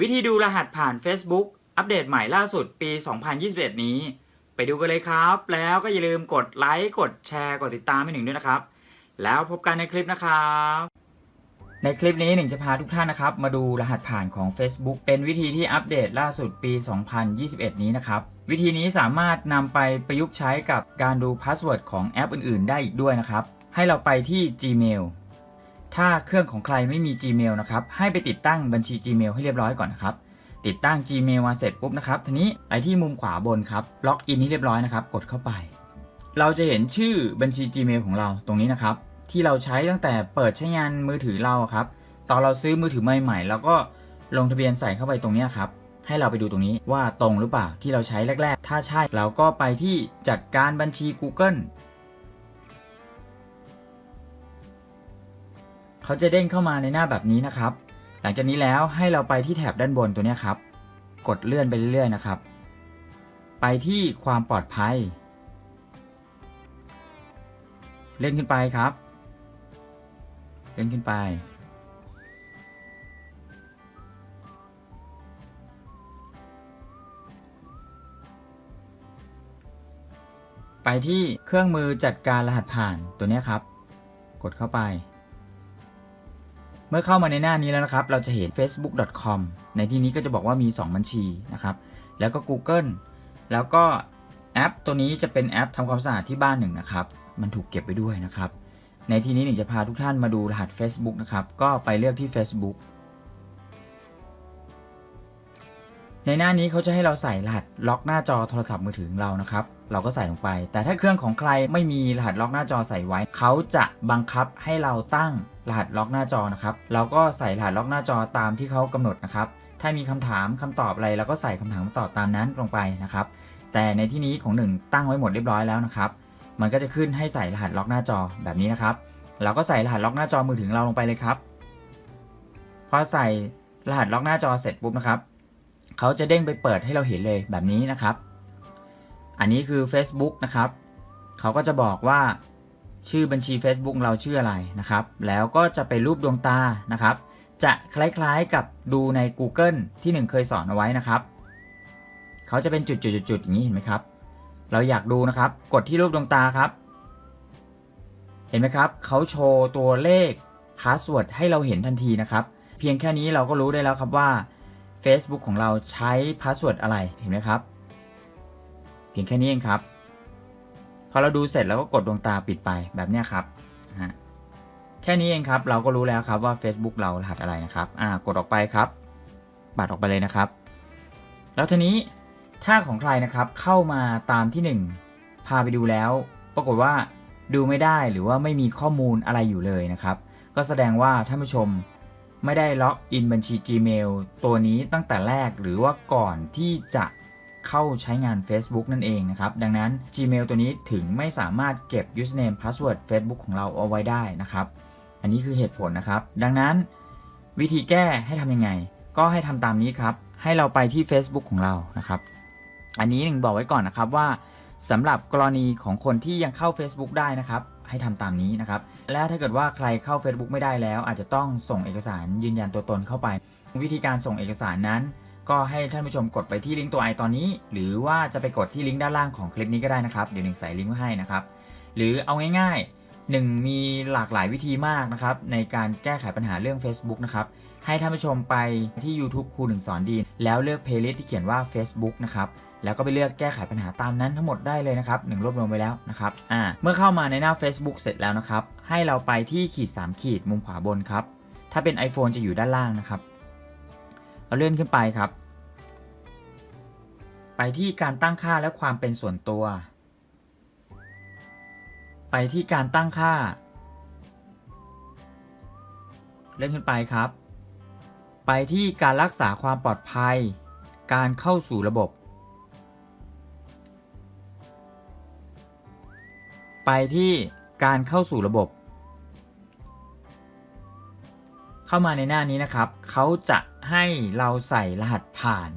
วิธีดูรหัสผ่าน Facebook อัปเดตใหม่ล่าสุดปี 2021 นี้ ไปดูกันเลยครับ แล้วก็อย่าลืมกดไลค์ กดแชร์ กดติดตามให้หนึ่งด้วยนะครับ แล้วพบกันในคลิปนะครับ ในคลิปนี้หนึ่งจะพาทุกท่านนะครับ มาดูรหัสผ่านของ Facebook เป็นวิธีที่อัปเดตล่าสุดปี 2021 นี้นะครับ วิธีนี้สามารถนำไปประยุกต์ใช้กับการดูพาสเวิร์ดของแอปอื่น ๆ ได้อีกด้วยนะครับ ให้เราไปที่ Gmail ถ้าเครื่องของใครไม่มี Gmail นะครับให้ไปติดตั้งบัญชี Gmail ให้เรียบร้อยก่อนนะครับติดตั้ง Gmail มาเสร็จปุ๊บนะครับทีนี้ไปที่มุมขวาบนครับล็อกอินให้เรียบร้อยนะครับกดเข้าไป เราจะเห็นชื่อบัญชี Gmail ของเราตรงนี้นะครับที่เราใช้ตั้งแต่เปิดใช้งานมือถือเราครับตอนเราซื้อมือถือใหม่ๆเราก็ลงทะเบียนใส่เข้าไปตรงนี้ครับให้เราไปดูตรงนี้ว่าตรงหรือเปล่าที่เราใช้แรก ๆ ถ้าใช่เราก็ไปที่จัดการบัญชี Google เขาจะเด้งเข้ามาในหน้าแบบนี้นะครับ หลังจากนี้แล้วให้เราไปที่แถบด้านบนตัวนี้ครับ กดเลื่อนไปเรื่อยๆนะครับ ไปที่ความปลอดภัย เลื่อนขึ้นไปครับ เลื่อนขึ้นไป ไปที่เครื่องมือจัดการรหัสผ่านตัวนี้ครับ กดเข้าไป เมื่อเข้ามาในหน้านี้แล้วนะครับ เราจะเห็น facebook.com ในที่นี้ก็จะบอกว่ามี 2 บัญชีนะครับ แล้วก็ Google แล้วก็แอปตัวนี้จะเป็นแอปทำความสะอาดที่บ้านหนึ่งนะครับ มันถูกเก็บไว้ด้วยนะครับ ในที่นี้หนึ่งจะพาทุกท่านมาดูรหัส Facebook นะครับ ก็ไปเลือกที่ Facebook ในหน้านี้เขาจะให้เราใส่รหัสล็อกหน้าจอโทรศัพท์มือถือของเรานะครับ เราก็ใส่ลงไป แต่ถ้าเครื่องของใครไม่มีรหัสล็อกหน้าจอใส่ไว้ เขาจะบังคับให้เราตั้งรหัสล็อกหน้าจอนะครับ เราก็ใส่รหัสล็อกหน้าจอตามที่เขากำหนดนะครับ ถ้ามีคำถามคำตอบอะไรเราก็ใส่คำถามคำตอบตามนั้นลงไปนะครับ แต่ในที่นี้ของหนึ่งตั้งไว้หมดเรียบร้อยแล้วนะครับ มันก็จะขึ้นให้ใส่รหัสล็อกหน้าจอแบบนี้นะครับ เราก็ใส่รหัสล็อกหน้าจอมือถือของเราลงไปเลยครับ พอใส่รหัสล็อกหน้าจอเสร็จปุ๊บนะครับ เขาจะเด้งไปเปิดให้เราเห็นเลยแบบนี้นะครับ อันนี้คือ Facebook นะครับ เขาก็จะบอกว่าชื่อบัญชี Facebook เราชื่ออะไรนะครับ แล้วก็จะไปรูปดวงตานะครับ จะคล้ายๆกับดูใน Google ที่หนึ่งเคยสอนเอาไว้นะครับ เขาจะเป็นจุดๆๆอย่างนี้เห็นไหมครับ เราอยากดูนะครับ กดที่รูปดวงตาครับ เห็นไหมครับ เขาโชว์ตัวเลขพาสเวิร์ดให้เราเห็นทันทีนะครับ เพียงแค่นี้เราก็รู้ได้แล้วครับว่า Facebook ของเราใช้พาสเวิร์ดอะไรเห็นไหมครับ เพียงแค่นี้เองครับ พอเราดูเสร็จแล้วก็กดดวงตาปิดไปแบบนี้ครับฮะแค่นี้เองครับ เราก็รู้แล้วครับว่า Facebook เรารหัสอะไรนะครับอ่ากดออกไปครับ ปัดออกไปเลยนะครับ แล้วทีนี้ถ้าของใครนะครับเข้ามาตามที่ 1 พาไปดูแล้ว ปรากฏว่าดูไม่ได้หรือว่าไม่มีข้อมูลอะไรอยู่เลยนะครับ ก็แสดงว่าท่านผู้ชม ไม่ได้ล็อกอินบัญชี Gmail ตัวนี้ตั้งแต่แรกหรือว่าก่อนที่จะเข้าใช้งาน Facebook นั่นเองนะครับ ดังนั้น Gmail ตัวนี้ถึงไม่สามารถเก็บ username password Facebook ของเราเอาไว้ได้นะครับ อันนี้คือเหตุผลนะครับ ดังนั้น วิธีแก้ให้ทำยังไง ก็ให้ทำตามนี้ครับ ให้เราไปที่ Facebook ของเรานะครับ อันนี้หนึ่งบอกไว้ก่อนนะครับว่า สำหรับกรณีของคนที่ยังเข้า Facebook ได้นะครับ ให้ทำตามนี้นะครับ และถ้าเกิดว่าใครเข้า Facebook ไม่ได้แล้ว อาจจะต้องส่งเอกสารยืนยันตัวตนเข้าไป วิธีการส่งเอกสารนั้น ก็ให้ท่านผู้ชมกดไปที่ลิงก์ตัวไอตอนนี้ หรือว่าจะไปกดที่ลิงก์ด้านล่างของคลิปนี้ก็ได้นะครับ เดี๋ยวหนึ่งใส่ลิงก์ไว้ให้นะครับ หรือเอาง่ายๆหนึ่งมีหลากหลายวิธีมากนะครับในการแก้ไขปัญหาเรื่อง Facebook นะครับ ให้ท่านผู้ชมไปที่ YouTube ครูหนึ่งสอนดี แล้วเลือกเพลย์ลิสต์ที่เขียนว่า Facebook นะครับแล้วก็ไปเลือกแก้ไขปัญหาตามนั้นทั้งหมดได้เลยนะครับหนึ่งรวบรวมไว้แล้วนะครับอ่าเมื่อเข้ามาในหน้า Facebook เสร็จแล้วนะครับให้เราไปที่ขีด 3 ขีดมุมขวาบนครับถ้าเป็น iPhone จะอยู่ด้านล่างนะครับเราเลื่อนขึ้นไปครับ ไปที่การตั้งค่าและความเป็นส่วนตัว ไปที่การตั้งค่า เลื่อนขึ้นไปครับ ไปที่การรักษาความปลอดภัย การเข้าสู่ระบบ ไปที่การเข้าสู่ระบบ เข้ามาในหน้านี้นะครับ เขาจะให้เราใส่รหัสผ่าน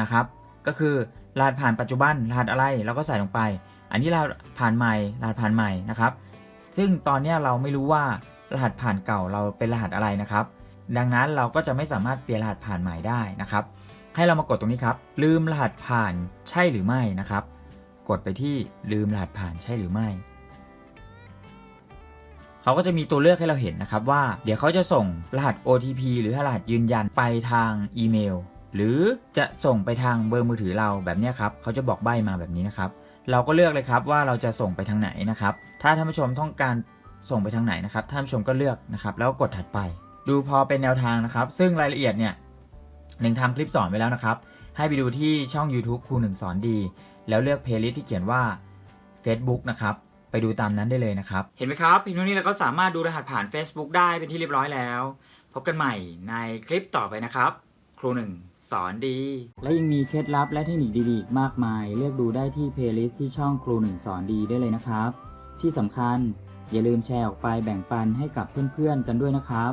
นะครับ ก็คือรหัสผ่านปัจจุบันรหัสอะไรเราก็ใส่ลงไป อันนี้รหัสผ่านใหม่รหัสผ่านใหม่นะครับ ซึ่งตอนนี้เราไม่รู้ว่ารหัสผ่านเก่าเราเป็นรหัสอะไรนะครับ ดังนั้นเราก็จะไม่สามารถเปลี่ยนรหัสผ่านใหม่ได้นะครับ ให้เรามากดตรงนี้ครับ ลืมรหัสผ่านใช่หรือไม่นะครับ กดไปที่ลืมรหัสผ่านใช่หรือไม่เขาก็จะมีตัวเลือกให้เราเห็นนะครับว่า เดี๋ยวเขาจะส่งรหัส OTP หรือรหัสยืนยันไปทางอีเมล หรือจะส่งไปทางเบอร์มือถือเราแบบนี้ครับเขาจะบอกใบมาแบบนี้นะครับ เราก็เลือกเลยครับว่าเราจะส่งไปทางไหนนะครับ ถ้าท่านผู้ชมต้องการส่งไปทางไหนนะครับท่านผู้ชมก็เลือกนะครับ แล้วก็กดถัดไป ดูพอเป็นแนวทางนะครับ ซึ่งรายละเอียดเนี่ยหนึ่งทำคลิปสอนไว้แล้วนะครับ ให้ไปดูที่ช่อง YouTube ครูหนึ่งสอนดี แล้วเลือกเพลย์ลิสต์ที่เขียนว่า Facebook นะครับ ไปดูตามนั้นได้เลยนะครับ เห็นไหมครับเพียงเท่านี้เราก็สามารถดูรหัสผ่าน Facebook ได้เป็นที่เรียบร้อยแล้ว พบกันใหม่ในคลิปต่อไปนะครับ ครูหนึ่งสอนดี และยังมีเคล็ดลับและเทคนิคดีๆอีกมากมาย เลือกดูได้ที่เพลย์ลิสต์ที่ช่องครูหนึ่งสอนดีได้เลยนะครับ ที่สำคัญอย่าลืมแชร์ออกไปแบ่งปันให้กับเพื่อนๆกันด้วยนะครับ